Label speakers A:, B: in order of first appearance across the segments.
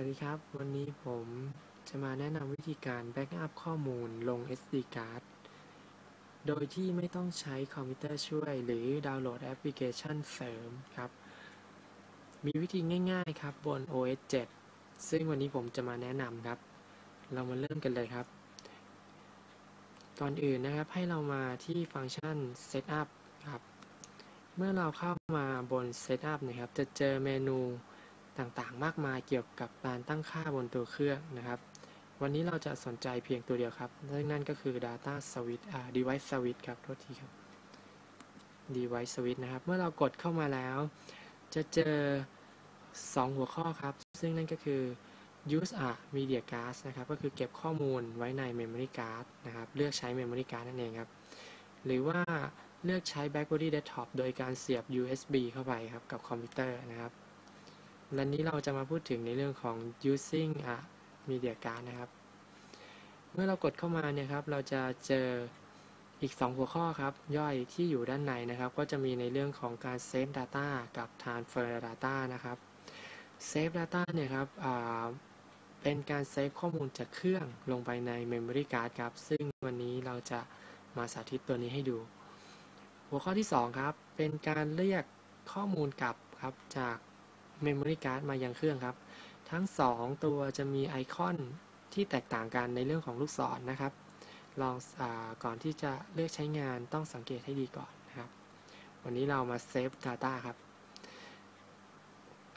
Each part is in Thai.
A: วัสดีครับ วันนี้ผมจะมาแนะนำวิธีการแบ็กอัพข้อมูลลง SD card โดยที่ไม่ต้องใช้คอมพิวเตอร์ช่วย หรือดาวน์โหลดแอปพลิเคชันเสริมครับ มีวิธีง่ายๆครับบน OS 7 ซึ่งวันนี้ผมจะมาแนะนำครับ เรามาเริ่มกันเลยครับ ก่อนอื่นนะครับให้เรามาที่ฟังก์ชัน Setup ครับ เมื่อเราเข้ามาบน Setup นะครับ จะเจอเมนู ต่างๆ มากมายเกี่ยวกับการตั้งค่าบนตัวเครื่องนะครับ วันนี้เราจะสนใจเพียงตัวเดียวครับซึ่งนั่นก็คือ data switch อ่า device switch ครับโทษทีครับ device switch นะครับ เมื่อเรากดเข้ามาแล้ว จะเจอ 2 หัวข้อครับ ซึ่งนั่นก็คือ use a media card นะครับ ก็คือเก็บข้อมูลไว้ใน memory card นะครับ เลือกใช้ memory card นั่นเองครับ หรือว่าเลือกใช้ blackbody desktop โดยการเสียบ USB เข้าไปครับ กับคอมพิวเตอร์นะครับ และนี้เราจะมาพูดถึงในเรื่องของ using a media card นะครับ เมื่อเรากดเข้ามาเนี่ยครับ เราจะเจออีก 2 หัวข้อครับ ย่อยที่อยู่ด้านในนะครับ ก็จะมีในเรื่องของการ save data กับ transfer data นะครับ save data เนี่ยครับเป็นการเซฟข้อมูลจากเครื่องลงไปใน memory card ครับ ซึ่งวันนี้เราจะมาสาธิตตัวนี้ให้ดู หัวข้อที่ 2 ครับ เป็นการเรียกข้อมูลกลับครับจาก Memory Card มายังเครื่องครับ ทั้ง 2 ตัวจะมีไอคอนที่แตกต่างกันในเรื่องของลูกศรนนะครับ ลองอก่อนที่จะเลือกใช้งานต้องสังเกตให้ดีก่อนนะครับ วันนี้เรามาเซฟ Data ครับ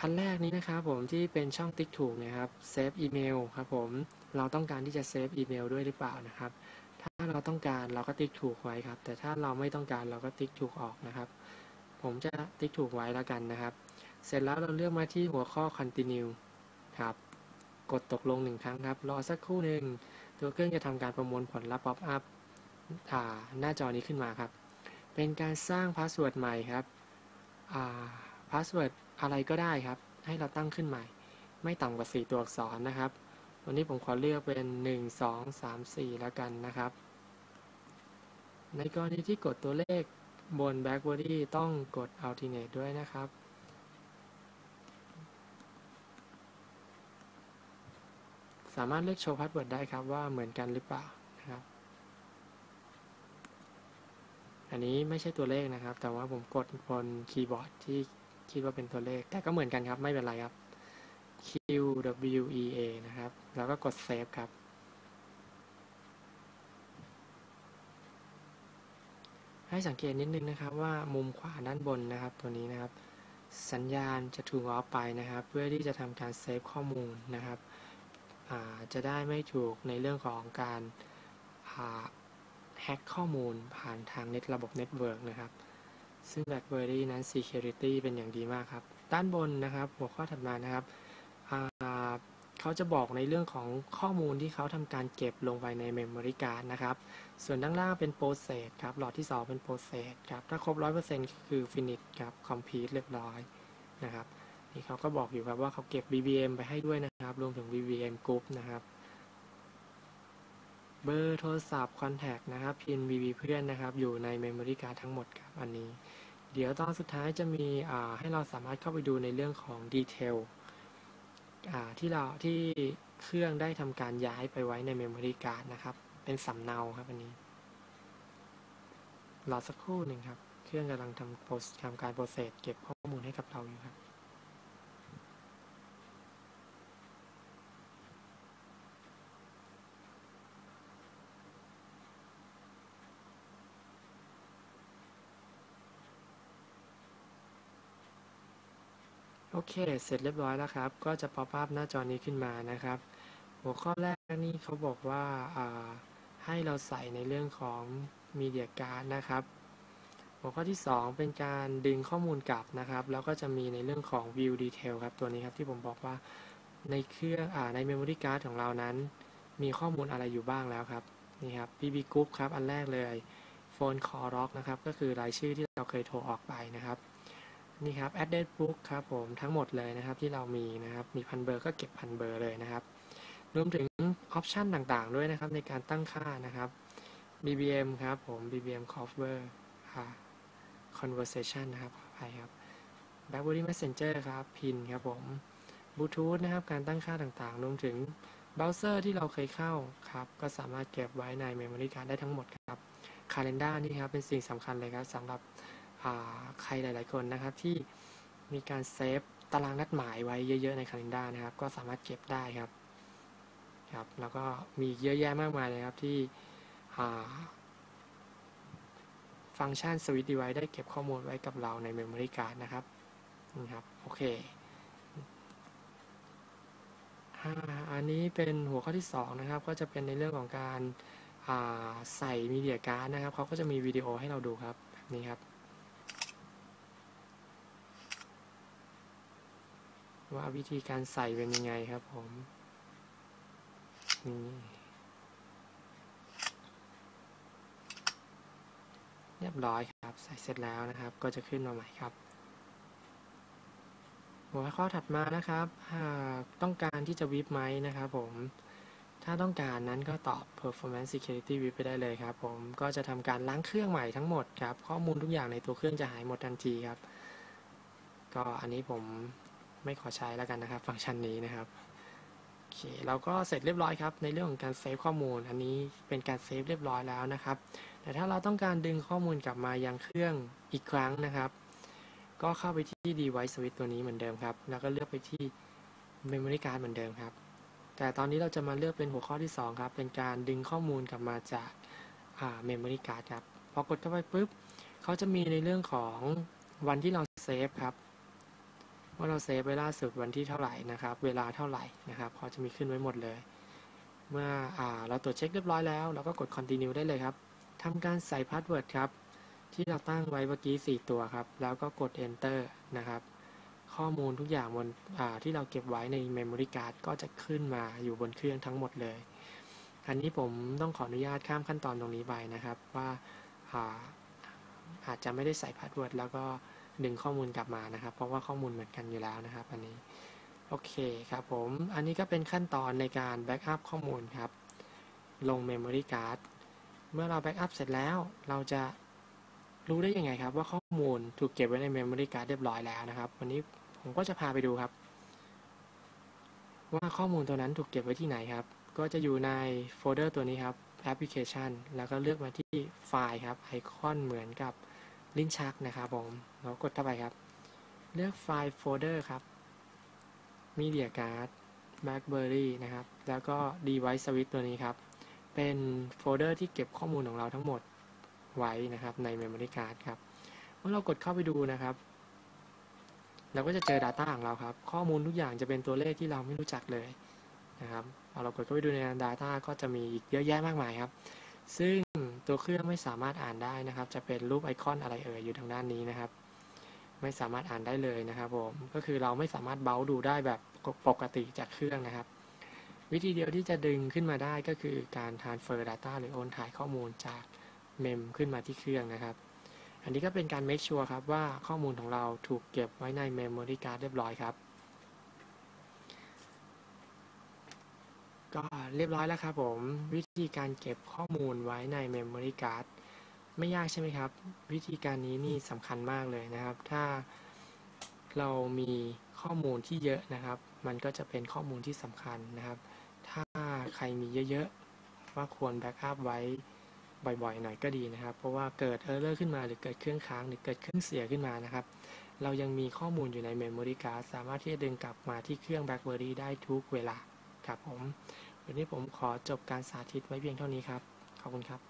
A: อันแรกนี้นะครับผมที่เป็นช่องติ๊กถูกนะครับเซฟอีเมลครับผมเราต้องการที่จะเซฟอีเมลด้วยหรือเปล่านะครับถ้าเราต้องการเราก็ติ๊กถูกไว้ครับ แต่ถ้าเราไม่ต้องการเราก็ติ๊กถูกออกนะครับ ผมจะติ๊กถูกไว้แล้วกันนะครับ เสร็จแล้วเราเลือกมาที่หัวข้อ continue ครับ กดตกลงหนึ่งครั้งครับ รอสักครู่หนึ่ง ตัวเครื่องจะทำการประมวลผลลัพธ์ pop up หน้าจอนี้ขึ้นมาครับ เป็นการสร้างพาสเวิร์ดใหม่ครับพาสเวิร์ดอะไรก็ได้ครับ ให้เราตั้งขึ้นใหม่ ไม่ต่ำกว่า 4 ตัวอักษรนะครับ วันนี้ผมขอเลือกเป็น 1 2 3 4 แล้วกันนะครับ ในกรณีที่กดตัวเลขบน Blackbody ต้องกด Alternate ด้วยนะครับ สามารถเลือกโชว์พาสเวิร์ดได้ครับว่าเหมือนกันหรือเปล่านะครับ อันนี้ไม่ใช่ตัวเลขนะครับ แต่ว่าผมกดบนคีย์บอร์ดที่คิดว่าเป็นตัวเลข แต่ก็เหมือนกันครับ ไม่เป็นไรครับ Q W E A นะครับ แล้วก็กดเซฟครับ ให้สังเกตนิดนึงนะครับว่ามุมขวาด้านบนนะครับ ตัวนี้นะครับ สัญญาณจะถูกออฟไปนะครับ เพื่อที่จะทำการเซฟข้อมูลนะครับ จะได้ไม่ถูกในเรื่องของการแฮ็กข้อมูลผ่านทางเน็ตระบบเน็ตเวิร์กนะครับ ซึ่ง BlackBerry นั้น Security เป็นอย่างดีมากครับ ด้านบนนะครับ หัวข้อถัดมานะครับ เขาจะบอกในเรื่องของข้อมูลที่เขาทำการเก็บลงไปใน Memory Card นะครับ ส่วนด้านล่างเป็น Process ครับ หลอดที่ 2 เป็น Process ครับ ถ้าครบ 100%คือ Finish ครับ Complete เรียบร้อยนะครับ นี่เขาก็บอกอยู่ครับว่าเขาเก็บ BBM ไปให้ด้วยนะ ครับ รวมถึง BBM Group นะครับ เบอร์โทรศัพท์คอนแทคนะครับ พิน BB เพื่อนนะครับ อยู่ใน Memory Card ทั้งหมดครับอันนี้ เดี๋ยวตอนสุดท้ายจะมีให้เราสามารถเข้าไปดูในเรื่องของดีเทลที่เราที่เครื่องได้ทำการย้ายไปไว้ใน Memory Card นะครับ เป็นสำเนาครับอันนี้รอสักครู่หนึ่งครับ เครื่องกำลังทำทำการโปรเซสเก็บข้อมูลให้กับเราอยู่ครับ เค เสร็จเรียบร้อยแล้วครับ ก็จะป๊อปอัพหน้าจอนี้ขึ้นมานะครับ หัวข้อแรกนี่เขาบอกว่าให้เราใส่ในเรื่องของมีเดียการ์ดนะครับ หัวข้อที่ 2 เป็นการดึงข้อมูลกลับนะครับ แล้วก็จะมีในเรื่องของ view detail ครับ ตัวนี้ครับที่ผมบอกว่าในเครื่องอใน memory card ของเรานั้น มีข้อมูลอะไรอยู่บ้างแล้วครับ นี่ครับ bb group ครับ อันแรกเลย phone call log นะครับ ก็คือรายชื่อที่เราเคยโทรออกไปนะครับ นี่ครับ address book ครับผมทั้งหมดเลยนะครับที่เรามีนะครับ มีพันเบอร์ก็เก็บพันเบอร์เลยนะครับ รวมถึงออปชันต่างๆ ด้วยนะครับในการตั้งค่านะครับ BBM ครับผม BBM cover conversation นะครับขออภัยครับ BlackBerry Messenger ครับ pin ครับผมบลูทูธนะครับ การตั้งค่าต่างๆ รวมถึงเบราว์เซอร์ที่เราเคยเข้าครับ ก็สามารถเก็บไว้ใน Memory Card ได้ทั้งหมดครับ Calendar นี่ครับเป็นสิ่งสำคัญเลยครับสำหรับ ใครหลาย ๆ คนนะครับที่มีการเซฟตารางนัดหมายไว้เยอะ ๆ ใน Calendar นะครับ ก็สามารถเก็บได้ครับครับ แล้วก็มีเยอะแยะมากมายเลยครับที่ฟังก์ชัน Switch Device ได้เก็บข้อมูลไว้กับเราใน Memory Card นะครับนี่ครับ โอเคอันนี้เป็นหัวข้อที่ 2 นะครับ ก็จะเป็นในเรื่องของการใส่มีเดียการ์ดนะครับเขาก็จะมีวิดีโอให้เราดูครับแบบนี้ครับ ว่าวิธีการใส่เป็นยังไงครับผม นี่เรียบร้อยครับ ใส่เสร็จแล้วนะครับ ก็จะขึ้นมาใหม่ครับ หัวข้อถัดมานะครับ หากต้องการที่จะวิบไหมนะครับผม ถ้าต้องการนั้นก็ตอบ performance security VIP ไปได้เลยครับ ผม ก็จะทำการล้างเครื่องใหม่ทั้งหมดครับ ข้อมูลทุกอย่างในตัวเครื่องจะหายหมดทันทีครับ ก็อันนี้ผม ไม่ขอใช้แล้วกันนะครับ ฟังก์ชันนี้นะครับโอเคเราก็เสร็จเรียบร้อยครับ ในเรื่องของการเซฟข้อมูล อันนี้เป็นการเซฟเรียบร้อยแล้วนะครับ แต่ถ้าเราต้องการดึงข้อมูลกลับมายังเครื่องอีกครั้งนะครับ ก็เข้าไปที่ device switch ตัวนี้เหมือนเดิมครับ แล้วก็เลือกไปที่ memory card เหมือนเดิมครับ แต่ตอนนี้เราจะมาเลือกเป็นหัวข้อที่ 2 ครับ เป็นการดึงข้อมูลกลับมาจาก memory card ครับ พอกดเข้าไปปุ๊บ เขาจะมีในเรื่องของวันที่เราเซฟครับ ว่าเราเซฟไว้ล่าสุดวันที่เท่าไหร่นะครับ เวลาเท่าไหร่นะครับเขาจะมีขึ้นไว้หมดเลย เมื่ออเราตรวจเช็คเรียบร้อยแล้ว เราก็กด continue ได้เลยครับทำการใส่พาสเวิร์ดครับ ที่เราตั้งไว้เมื่อกี้ 4 ตัวครับ แล้วก็กด enter นะครับ ข้อมูลทุกอย่างบนที่เราเก็บไว้ใน memory card ก็จะขึ้นมาอยู่บนเครื่องทั้งหมดเลย อันนี้ผมต้องขออนุญาตข้ามขั้นตอนตรงนี้ไปนะครับว่าอาอาจจะไม่ได้ใส่พาสเวิร์ดแล้วก็ ดึงข้อมูลกลับมานะครับ เพราะว่าข้อมูลเหมือนกันอยู่แล้วนะครับ อันนี้โอเคครับผมอันนี้ก็เป็นขั้นตอนในการแบ็กอัพข้อมูลครับ ลง memory card เมื่อเราแบ็กอัพเสร็จแล้วเราจะรู้ได้ยังไงครับ ว่าข้อมูลถูกเก็บไว้ใน Memory Card เรียบร้อยแล้วนะครับ วันนี้ผมก็จะพาไปดูครับ ว่าข้อมูลตัวนั้นถูกเก็บไว้ที่ไหนครับ ก็จะอยู่ในโฟลเดอร์ตัวนี้ครับ Application แล้วก็เลือกมาที่ไฟล์ครับไอคอนเหมือนกับ ลิ้นชักนะครับผมเรากดเข้าไปครับ เลือกไฟล์โฟลเดอร์ครับ Media Card BlackBerry นะครับ แล้วก็ Device Switch ตัวนี้ครับ เป็นโฟลเดอร์ที่เก็บข้อมูลของเราทั้งหมดไว้นะครับใน Memory Card ครับ เมื่อเรากดเข้าไปดูนะครับ เราก็จะเจอ Data ของเราครับ ข้อมูลทุกอย่างจะเป็นตัวเลขที่เราไม่รู้จักเลยนะครับพอเรากดเข้าไปดูใน Data ก็จะมีอีกเยอะแยะมากมายครับ ซึ่ง ตัวเครื่องไม่สามารถอ่านได้นะครับ จะเป็นรูปไอคอนอะไรเอ่ยอยู่ทางด้านนี้นะครับ ไม่สามารถอ่านได้เลยนะครับผมก็คือเราไม่สามารถเบลดูได้แบบปกติจากเครื่องนะครับ วิธีเดียวที่จะดึงขึ้นมาได้ก็คือการ transfer data หรือโอนถ่ายข้อมูลจากเมมขึ้นมาที่เครื่องนะครับ อันนี้ก็เป็นการ make sure ครับว่าข้อมูลของเราถูกเก็บไว้ใน memory card เรียบร้อยครับ ก็เรียบร้อยแล้วครับผม วิธีการเก็บข้อมูลไว้ใน memory card ไม่ยากใช่ไหมครับ วิธีการนี้นี่สำคัญมากเลยนะครับ ถ้าเรามีข้อมูลที่เยอะนะครับ มันก็จะเป็นข้อมูลที่สำคัญนะครับ ถ้าใครมีเยอะๆ ว่าควรแบ็กอัพไว้บ่อยๆ หน่อยก็ดีนะครับ เพราะว่าเกิดเออร์เลอร์ขึ้นมาหรือเกิดเครื่องค้างหรือเกิดเครื่องเสียขึ้นมานะครับ เรายังมีข้อมูลอยู่ใน Memory Card สามารถที่จะดึงกลับมาที่เครื่อง BlackBerry ได้ทุกเวลา ครับผม วันนี้ผมขอจบการสาธิตไว้เพียงเท่านี้ครับ ขอบคุณครับ